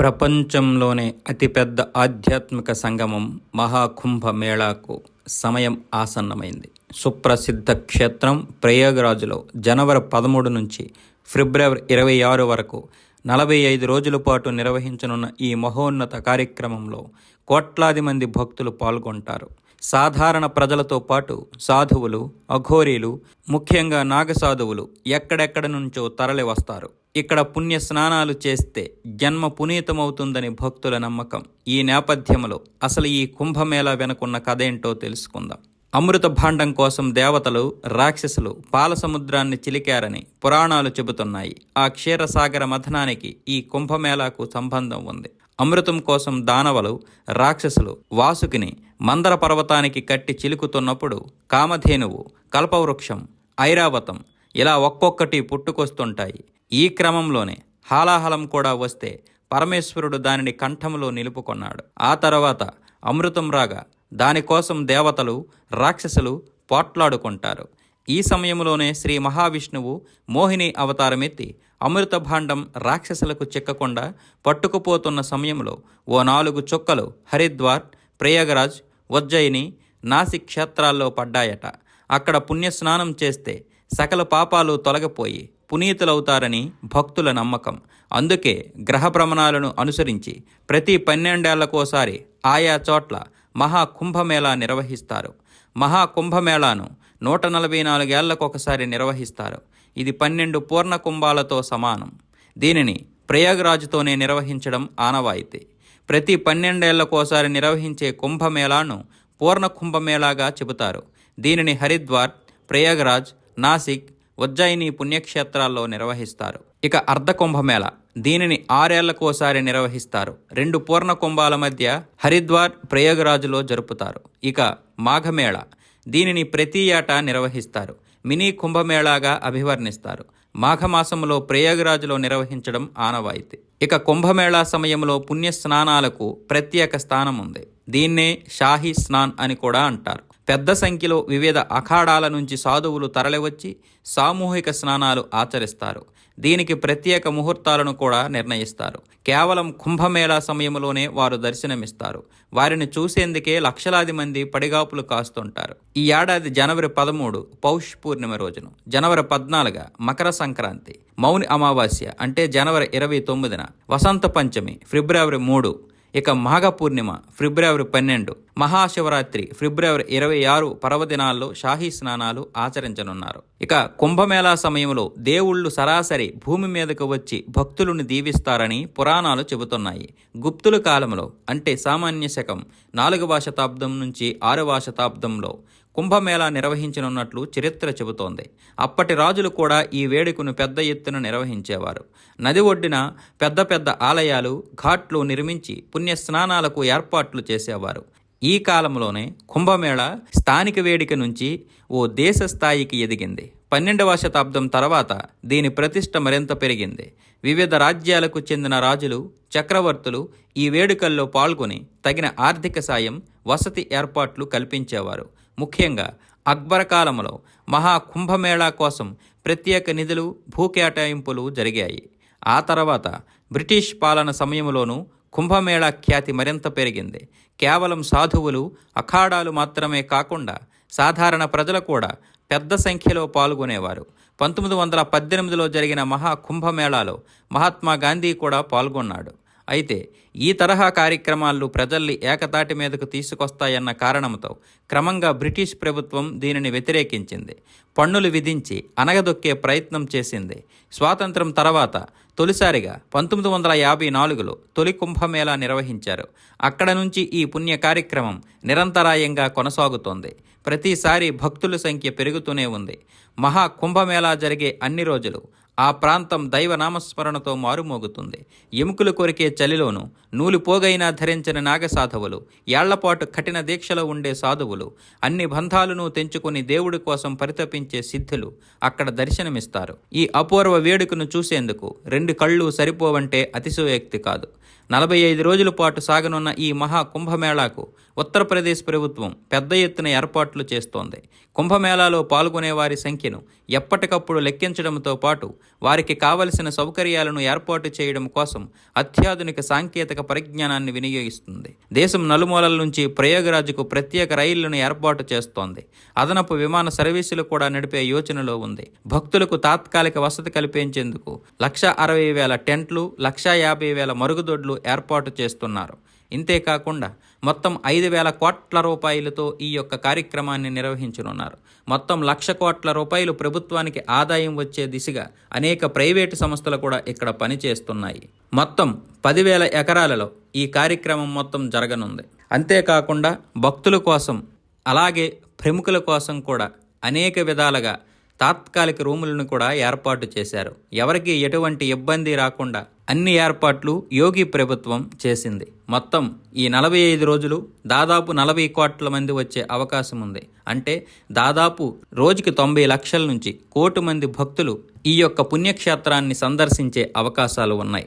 ప్రపంచంలోనే అతిపెద్ద ఆధ్యాత్మిక సంగమం మహాకుంభ మేళాకు సమయం ఆసన్నమైంది. సుప్రసిద్ధ క్షేత్రం ప్రయాగరాజులో జనవరి పదమూడు నుంచి ఫిబ్రవరి ఇరవై ఆరు వరకు నలభై ఐదు రోజుల పాటు నిర్వహించనున్న ఈ మహోన్నత కార్యక్రమంలో కోట్లాది మంది భక్తులు పాల్గొంటారు. సాధారణ ప్రజలతో పాటు సాధువులు అఘోరీలు ముఖ్యంగా నాగసాధువులు ఎక్కడెక్కడ నుంచో తరలి వస్తారు. ఇక్కడ పుణ్య స్నానాలు చేస్తే జన్మ పునీతమవుతుందని భక్తుల నమ్మకం. ఈ నేపథ్యంలో అసలు ఈ కుంభమేళా వెనుకున్న కథేంటో తెలుసుకుందాం. అమృత భాండం కోసం దేవతలు రాక్షసులు పాల సముద్రాన్ని చిలికారని పురాణాలు చెబుతున్నాయి. ఆ క్షీరసాగర మథనానికి ఈ కుంభమేళాకు సంబంధం ఉంది. అమృతం కోసం దానవలు రాక్షసులు వాసుకిని మందర పర్వతానికి కట్టి చిలుకుతున్నప్పుడు కామధేనువు కల్పవృక్షం ఐరావతం ఇలా ఒక్కొక్కటి పుట్టుకొస్తుంటాయి. ఈ క్రమంలోనే హాలాహలం కూడా వస్తే పరమేశ్వరుడు దానిని కంఠంలో నిలుపుకొన్నాడు. ఆ తర్వాత అమృతం రాగా దానికోసం దేవతలు రాక్షసులు పోట్లాడుకుంటారు. ఈ సమయంలోనే శ్రీ మహావిష్ణువు మోహిని అవతారమెత్తి అమృత భాండం రాక్షసులకు చిక్కకుండా పట్టుకుపోతున్న సమయంలో ఓ నాలుగు చుక్కలు హరిద్వార్ ప్రయాగరాజ్ ఉజ్జయిని నాసిక్ క్షేత్రాల్లో పడ్డాయట. అక్కడ పుణ్యస్నానం చేస్తే సకల పాపాలు తొలగిపోయి పునీతులవుతారని భక్తుల నమ్మకం. అందుకే గ్రహ భ్రమణాలను అనుసరించి ప్రతి పన్నెండేళ్ళకోసారి ఆయా చోట్ల మహాకుంభమేళా నిర్వహిస్తారు. మహాకుంభమేళాను నూట నలభై నాలుగేళ్ళకు ఒకసారి నిర్వహిస్తారు. ఇది పన్నెండు పూర్ణ కుంభాలతో సమానం. దీనిని ప్రయాగరాజుతోనే నిర్వహించడం ఆనవాయితీ. ప్రతి పన్నెండేళ్ళకోసారి నిర్వహించే కుంభమేళాను పూర్ణ కుంభమేళాగా చెబుతారు. దీనిని హరిద్వార్ ప్రయాగరాజ్ నాసిక్ ఉజ్జయిని పుణ్యక్షేత్రాల్లో నిర్వహిస్తారు. ఇక అర్ధ కుంభమేళ దీనిని ఆరేళ్ళకోసారి నిర్వహిస్తారు. రెండు పూర్ణ కుంభాల మధ్య హరిద్వార్ ప్రయాగరాజులో జరుపుతారు. ఇక మాఘమేళ. దీనిని ప్రతి ఏటా నిర్వహిస్తారు. మినీ కుంభమేళాగా అభివర్ణిస్తారు. మాఘమాసంలో ప్రయాగరాజులో నిర్వహించడం ఆనవాయితీ. ఇక కుంభమేళా సమయంలో పుణ్య స్నానాలకు ప్రత్యేక స్థానం ఉంది దీన్నే షాహీ స్నాన్ అని కూడా అంటారు. పెద్ద సంఖ్యలో వివిధ అఖాడాల నుంచి సాధువులు తరలివచ్చి సామూహిక స్నానాలు ఆచరిస్తారు. దీనికి ప్రత్యేక ముహూర్తాలను కూడా నిర్ణయిస్తారు. కేవలం కుంభమేళా సమయంలోనే వారు దర్శనమిస్తారు. వారిని చూసేందుకే లక్షలాది మంది పడిగాపులు కాస్తుంటారు. ఈ ఏడాది జనవరి పదమూడు పౌష్ పూర్ణిమ రోజును. జనవరి పద్నాలుగు మకర సంక్రాంతి. మౌని అమావాస్య అంటే జనవరి ఇరవై తొమ్మిదిన. వసంత పంచమి ఫిబ్రవరి మూడు. ఇక మాఘ పూర్ణిమ ఫిబ్రవరి పన్నెండు మహాశివరాత్రి ఫిబ్రవరి ఇరవై ఆరు పర్వదినాల్లో షాహీ స్నానాలు ఆచరించనున్నారు. ఇక కుంభమేళా సమయంలో దేవుళ్ళు సరాసరి భూమి మీదకు వచ్చి భక్తులను దీవిస్తారని పురాణాలు చెబుతున్నాయి. గుప్తుల కాలంలో అంటే సామాన్య శకం నాలుగవ శతాబ్దం నుంచి ఆరవ శతాబ్దంలో కుంభమేళా నిర్వహించనున్నట్లు చరిత్ర చెబుతోంది. అప్పటి రాజులు కూడా ఈ వేడుకను పెద్ద ఎత్తున నిర్వహించేవారు. నది ఒడ్డిన పెద్ద పెద్ద ఆలయాలు ఘాట్లు నిర్మించి పుణ్య స్నానాలకు ఏర్పాట్లు చేసేవారు. ఈ కాలంలోనే కుంభమేళ స్థానిక వేడిక నుంచి ఓ దేశ స్థాయికి ఎదిగింది. పన్నెండవ శతాబ్దం తర్వాత దీని ప్రతిష్ట మరింత పెరిగింది. వివిధ రాజ్యాలకు చెందిన రాజులు చక్రవర్తులు ఈ వేడుకల్లో పాల్గొని తగిన ఆర్థిక సాయం వసతి ఏర్పాట్లు కల్పించేవారు. ముఖ్యంగా అక్బర్ కాలంలో మహా కుంభమేళా కోసం ప్రత్యేక నిధులు భూకేటాయింపులు జరిగాయి. ఆ తర్వాత బ్రిటిష్ పాలన సమయంలోనూ కుంభమేళా ఖ్యాతి మరింత పెరిగింది. కేవలం సాధువులు అఖాడాలు మాత్రమే కాకుండా సాధారణ ప్రజలు కూడా పెద్ద సంఖ్యలో పాల్గొనేవారు. పంతొమ్మిది వందల పద్దెనిమిదిలో జరిగిన మహా కుంభమేళాలో మహాత్మా గాంధీ కూడా పాల్గొన్నాడు. అయితే ఈ తరహా కార్యక్రమాలు ప్రజల్ని ఏకతాటి మీదకు తీసుకొస్తాయన్న కారణంతో క్రమంగా బ్రిటిష్ ప్రభుత్వం దీనిని వ్యతిరేకించింది. పన్నులు విధించి అనగదొక్కే ప్రయత్నం చేసింది. స్వాతంత్రం తర్వాత తొలిసారిగా పంతొమ్మిది వందల యాభై నాలుగులో తొలి కుంభమేళా నిర్వహించారు. అక్కడ నుంచి ఈ పుణ్య కార్యక్రమం నిరంతరాయంగా కొనసాగుతోంది. ప్రతిసారి భక్తుల సంఖ్య పెరుగుతూనే ఉంది. మహా కుంభమేళా జరిగే అన్ని రోజులు ఆ ప్రాంతం దైవ నామస్మరణతో మారుమోగుతుంది. ఎముకలు కొరికే చలిలోను నూలు పోగైనా ధరించిన నాగసాధవులు ఏళ్ళపాటు కఠిన దీక్షలో ఉండే సాధువులు అన్ని బంధాలను తెంచుకుని దేవుడి కోసం పరితపించే సిద్ధులు అక్కడ దర్శనమిస్తారు. ఈ అపూర్వ వేడుకను చూసేందుకు రెండు కళ్ళు సరిపోవంటే అతిశయోక్తి కాదు. నలభై ఐదు రోజుల పాటు సాగనున్న ఈ మహా కుంభమేళాకు ఉత్తరప్రదేశ్ ప్రభుత్వం పెద్ద ఎత్తున ఏర్పాట్లు చేస్తోంది. కుంభమేళాలో పాల్గొనే వారి సంఖ్యను ఎప్పటికప్పుడు లెక్కించడంతో పాటు వారికి కావలసిన సౌకర్యాలను ఏర్పాటు చేయడం కోసం అత్యాధునిక సాంకేతిక పరిజ్ఞానాన్ని వినియోగిస్తుంది. దేశం నలుమూలల నుంచి ప్రయోగరాజుకు ప్రత్యేక రైళ్ళను ఏర్పాటు చేస్తోంది. అదనపు విమాన సర్వీసులు కూడా నడిపే యోచనలో ఉంది. భక్తులకు తాత్కాలిక వసతి కల్పించేందుకు లక్ష అరవై వేల టెంట్లు లక్ష యాభై వేల మరుగుదొడ్లు ఏర్పాటు చేస్తున్నారు. ఇంతేకాకుండా మొత్తం ఐదు వేల కోట్ల రూపాయలతో ఈ యొక్క కార్యక్రమాన్ని నిర్వహించనున్నారు. మొత్తం లక్ష కోట్ల రూపాయలు ప్రభుత్వానికి ఆదాయం వచ్చే దిశగా అనేక ప్రైవేటు సంస్థలు కూడా ఇక్కడ పనిచేస్తున్నాయి. మొత్తం పదివేల ఎకరాలలో ఈ కార్యక్రమం మొత్తం జరగనుంది. అంతేకాకుండా భక్తుల కోసం అలాగే ప్రముఖుల కోసం కూడా అనేక విధాలుగా తాత్కాలిక రూములను కూడా ఏర్పాటు చేశారు. ఎవరికి ఎటువంటి ఇబ్బంది రాకుండా అన్ని ఏర్పాట్లు యోగి ప్రభుత్వం చేసింది. మొత్తం ఈ నలభై ఐదు రోజులు దాదాపు నలభై కోట్ల మంది వచ్చే అవకాశం ఉంది. అంటే దాదాపు రోజుకి తొంభై లక్షల నుంచి కోటి మంది భక్తులు ఈ యొక్క పుణ్యక్షేత్రాన్ని సందర్శించే అవకాశాలు ఉన్నాయి.